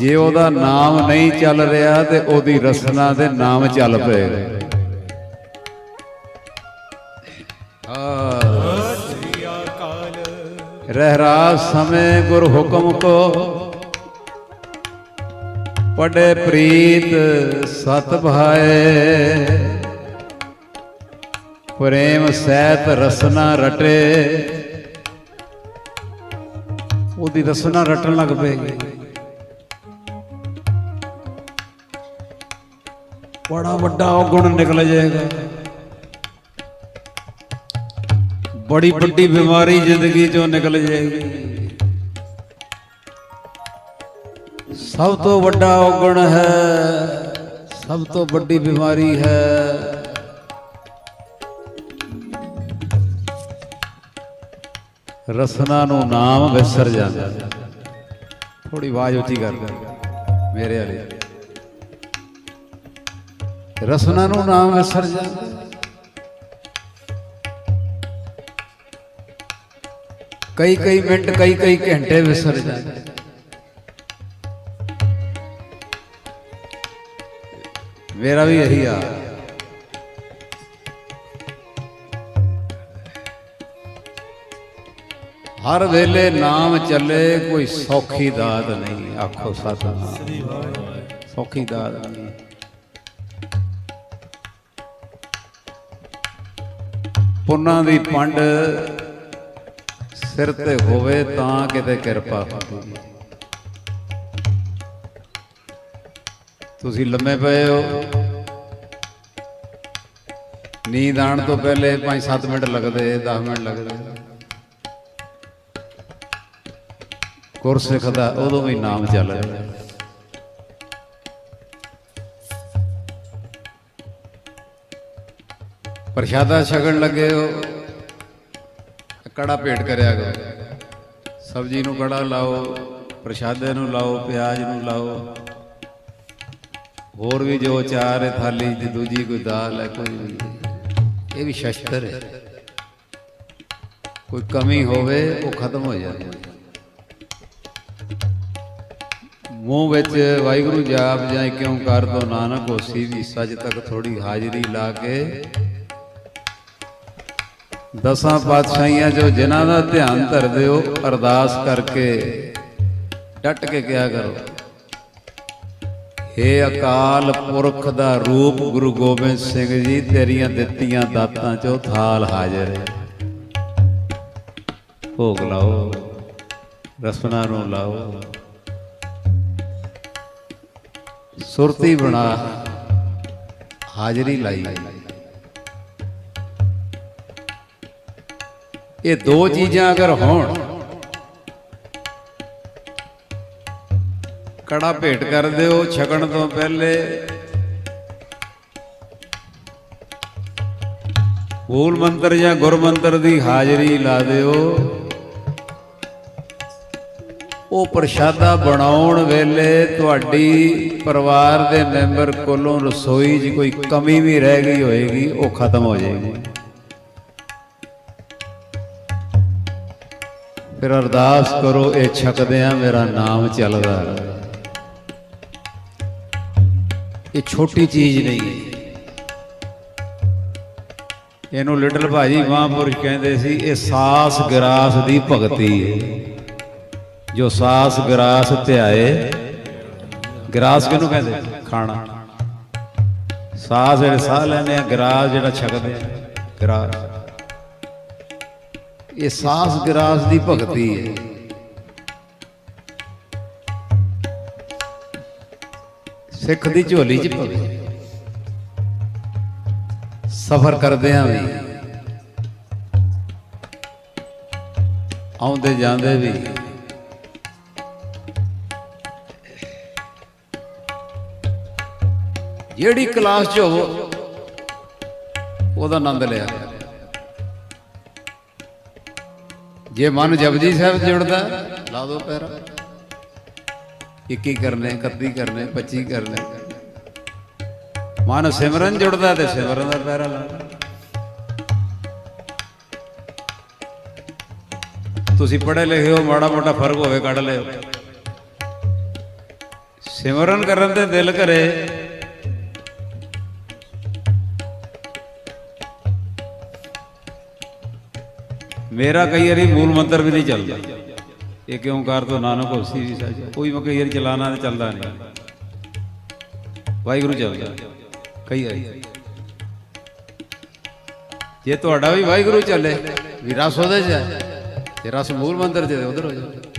ਜੇ ਉਹਦਾ ਨਾਮ ਨਹੀਂ ਚੱਲ ਰਿਹਾ ਤੇ ਉਹਦੀ ਰਸਨਾ ਦੇ ਨਾਮ ਚੱਲ ਪਏ। ਆ ਸ੍ਰੀ ਰਹਿਰਾ ਸਮੇਂ ਗੁਰ ਹੁਕਮ ਕੋ, ਪੜੇ ਪ੍ਰੀਤ ਸਤ ਭਾਏ। ਪ੍ਰੇਮ ਸਹਿਤ ਰਸਨਾ ਰਟੇ, ਉਹਦੀ ਰਸਨਾ ਰਟਣ ਲੱਗ ਪਏਗੀ ਬੜਾ ਵੱਡਾ ਔਗੁਣ ਨਿਕਲ ਜਾਏਗਾ। ਬੜੀ ਵੱਡੀ ਬਿਮਾਰੀ ਜ਼ਿੰਦਗੀ ਚੋਂ ਨਿਕਲ ਜਾਏਗੀ। ਸਭ ਤੋਂ ਵੱਡਾ ਔਗਣ ਹੈ ਸਭ ਤੋਂ ਵੱਡੀ ਬਿਮਾਰੀ ਹੈ। ਰਸਨਾ ਨੂੰ ਨਾਮ ਵਿਸਰ ਜਾਂਦਾ। ਥੋੜੀ ਆਵਾਜ਼ ਉੱਚੀ ਕਰ। ਮੇਰੇ ਵਾਲੇ। ਰਸਨਾ ਨੂੰ ਨਾਮ ਵਿਸਰ ਜਾਂਦਾ ਕਈ ਕਈ ਮਿੰਟ, ਕਈ ਕਈ ਘੰਟੇ ਵਿਸਰ ਜਾਂਦੇ ਮੇਰਾ ਵੀ ਇਹੀ ਆ ਹਰ ਵੇਲੇ ਨਾਮ ਚੱਲੇ, ਕੋਈ ਸੌਖੀ ਦਾਤ ਨਹੀਂ, ਆਖੋ ਸਤਨਾਮ। ਸੌਖੀ ਦਾਤ ਨਹੀਂ। ਪੁੰਨਾਂ ਦੀ ਪੰਡ ਸਿਰ ਤੇ ਹੋਵੇ ਤਾਂ ਕਿਤੇ ਕਿਰਪਾ ਹੁੰਦੀ। ਤੁਸੀਂ ਲੰਮੇ ਪਏ ਹੋ। ਨੀਂਦ ਆਉਣ ਤੋਂ ਪਹਿਲੇ 5-7 ਮਿੰਟ ਲੱਗਦੇ 10 ਮਿੰਟ ਲੱਗਦੇ। ਗੁਰਸਿੱਖ ਦਾ ਉਦੋਂ ਵੀ ਨਾਮ ਚੱਲ ਰਿਹਾ। ਪ੍ਰਸ਼ਾਦਾ ਛਕਣ ਲੱਗੇ ਹੋ, ਕੜਾ ਭੇਟ ਕਰਿਆ ਕਰੋ। ਸਬਜ਼ੀ ਨੂੰ ਕੜਾ ਲਾਓ, ਪ੍ਰਸ਼ਾਦੇ ਨੂੰ ਲਾਓ, ਪਿਆਜ਼ ਨੂੰ ਲਾਓ। ਹੋਰ ਵੀ ਜੋ ਚਾਰ ਹੈ, ਥਾਲੀ ਦੀ ਦੂਜੀ ਕੋਈ ਦਾਲ ਹੈ, ਕੋਈ ਇਹ ਵੀ ਸ਼ਸਤਰ ਹੈ। ਕੋਈ ਕਮੀ ਹੋਵੇ, ਉਹ ਖਤਮ ਹੋ ਜਾਂਦੀ ਹੈ। ਮੂੰਹ ਵਿੱਚ ਵਾਹਿਗੁਰੂ ਜਾਪ ਜਾਂ ਕਿਉਂ ਕਰ ਦੋ ਨਾਨਕ ਹੋਸੀ ਵੀ ਸੱਚ ਤੱਕ ਥੋੜੀ ਹਾਜ਼ਰੀ ਲਾ ਕੇ ਦਸਾਂ ਪਾਤਸ਼ਾਹੀਆਂ ਜੋ ਜਿਨ੍ਹਾਂ ਦਾ ਧਿਆਨ ਧਰਦੇ ਹੋ, ਅਰਦਾਸ ਕਰਕੇ ਡਟ ਕੇ ਕਿਹਾ ਕਰੋ? ਹੇ ਅਕਾਲ ਪੁਰਖ ਦਾ ਰੂਪ ਗੁਰੂ ਗੋਬਿੰਦ ਸਿੰਘ ਜੀ, ਤੇਰੀਆਂ ਦਿੱਤੀਆਂ ਦਾਤਾਂ ਚੋਂ ਥਾਲ ਹਾਜ਼ਰ ਹੈ। ਭੋਗ ਲਾਓ, ਰਸਨਾ ਨੂੰ ਲਾਓ। ਸੁਰਤੀ ਬਣਾ, ਹਾਜ਼ਰੀ ਲਾਈ। ਇਹ ਦੋ ਚੀਜ਼ਾਂ ਅਗਰ ਹੋਣ, ਕੜਾ ਭੇਟ ਕਰ ਦਿਓ ਛਕਣ ਤੋਂ ਪਹਿਲੇ। ਮੂਲ ਮੰਤਰ ਜਾਂ ਗੁਰ ਮੰਤਰ ਦੀ ਹਾਜ਼ਰੀ ਲਾ ਦਿਓ। ਉਹ ਪ੍ਰਸ਼ਾਦਾ ਬਣਾਉਣ ਵੇਲੇ ਤੁਹਾਡੀ ਪਰਿਵਾਰ ਦੇ ਮੈਂਬਰ ਕੋਲੋਂ ਰਸੋਈ 'ਚ ਕੋਈ ਕਮੀ ਵੀ ਰਹਿ ਗਈ ਹੋਏਗੀ, ਉਹ ਖਤਮ ਹੋ ਜਾਏਗੀ। ਫਿਰ ਅਰਦਾਸ ਕਰੋ, ਇਹ ਛਕਦਿਆਂ ਮੇਰਾ ਨਾਮ ਚੱਲਦਾ ਇਹ ਛੋਟੀ ਚੀਜ਼ ਨਹੀਂ ਹੈ। ਇਹਨੂੰ ਲਿਟਲ ਭਾਜੀ ਮਹਾਂਪੁਰਸ਼ ਕਹਿੰਦੇ ਸੀ, ਇਹ ਸਾਸ ਗਰਾਸ ਦੀ ਭਗਤੀ ਹੈ। ਜੋ ਸਾਸ ਗਰਾਸ ਧਿਆਏ, ਗਰਾਸ ਕਿਹਨੂੰ ਕਹਿੰਦੇ? ਖਾਣਾ। ਸਾਸ ਜਿਹੜੇ ਸਾਹ ਲੈਂਦੇ ਆ, ਗਰਾਸ ਜਿਹੜਾ ਛਕਦੇ ਆ, ਗਰਾਸ। ਇਹ ਸਾਸ ਗਰਾਸ ਦੀ ਭਗਤੀ ਹੈ ਸਿੱਖ ਦੀ ਝੋਲੀ 'ਚ ਪਵੇ ਸਫ਼ਰ ਕਰਦਿਆਂ ਵੀ, ਆਉਂਦੇ ਜਾਂਦੇ ਵੀ, ਜਿਹੜੀ ਕਲਾਸ 'ਚ ਹੋਵੋ, ਉਹਦਾ ਆਨੰਦ ਲਿਆ। ਜੇ ਮਨ ਜਪਜੀ ਸਾਹਿਬ ਜੁੜਦਾ, ਲਾ ਦੋ ਪੈਰਾ। 21 ਕਰਨੇ 31 ਕਰਨੇ 25 ਕਰਨੇ। ਮਨ ਸਿਮਰਨ ਜੁੜਦਾ ਤੇ ਸਿਮਰਨ ਦਾ ਪੈਰਾ ਲਾ ਤੁਸੀਂ ਪੜ੍ਹੇ ਲਿਖੇ ਹੋ, ਮਾੜਾ ਮੋਟਾ ਫ਼ਰਕ ਹੋਵੇ, ਕੱਢ ਲਿਓ। ਸਿਮਰਨ ਕਰਨ ਤੇ ਦਿਲ ਕਰੇ ਮੇਰਾ ਕਈ ਵਾਰੀ ਮੂਲ ਮੰਤਰ ਵੀ ਨਹੀਂ ਚੱਲਦਾ। ਇਹ ਕਿਉਂ ਕਰ ਤੋ ਨਾਨਕ ਹੋਸੀ ਵੀ ਸਾਜ ਕੋਈ ਮੈਂ ਕਈ ਵਾਰੀ ਚਲਾਣਾ ਤੇ ਚੱਲਦਾ ਨਹੀਂ। ਵਾਹਿਗੁਰੂ ਚੱਲਦਾ। ਕਈ ਵਾਰੀ। ਜੇ ਤੁਹਾਡਾ ਵੀ ਵਾਹਿਗੁਰੂ ਚੱਲੇ, ਵੀ ਰਸ ਉਹਦੇ ਚ ਤੇ ਰਸ ਮੂਲ ਮੰਤਰ ਚ ਉਧਰ ਹੋ ਜਾ